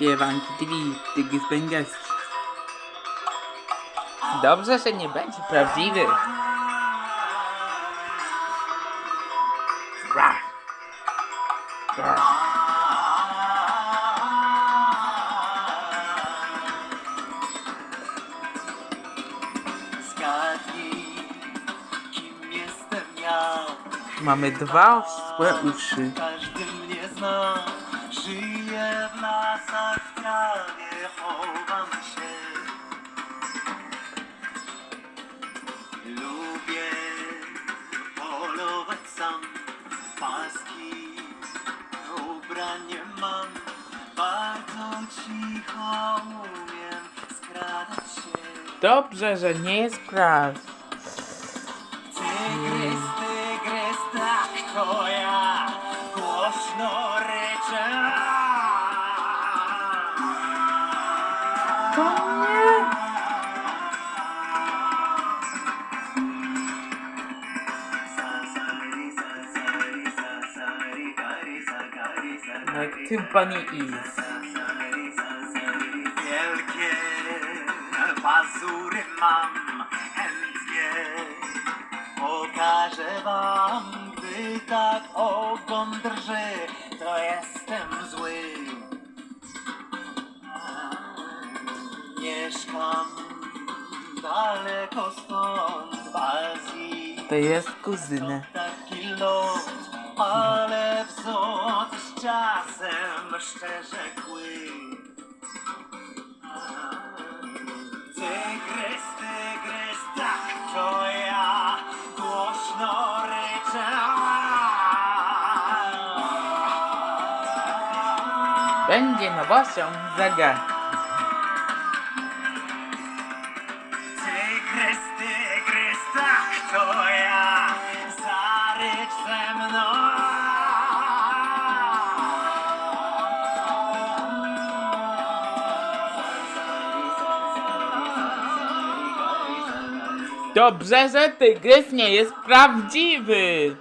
Siewanki TV, Tygrys Węgierski. Dobrze, że nie będzie prawdziwy. Zgadnij, kim jestem ja. Mamy dwa ośłe uszy. Każdy mnie zna. Żyję w lasach, w trawie, chowam się. Lubię polować sam paski. Ubranie mam, bardzo cicho umiem skradać się. Dobrze, że nie jest praw. Tygrys, tygrys, tak to ja głośno To nie. Jak tympani is. Wielkie pazury mam chętnie pokażę wam, gdy tak ogon drży, Mieszkam daleko stąd w Azji. To jest kuzynę. Taki lot, ale wzór z czasem szczerze kły. Tygrys, tygrys, tak to ja głośno ryczę. Będzie nowością zagadki. Tygrys, tak to ja zarycz ze mną. Dobrze, że tygrys nie jest prawdziwy.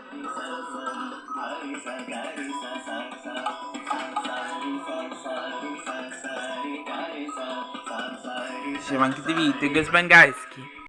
Siemanki TV, tygrys bengalski.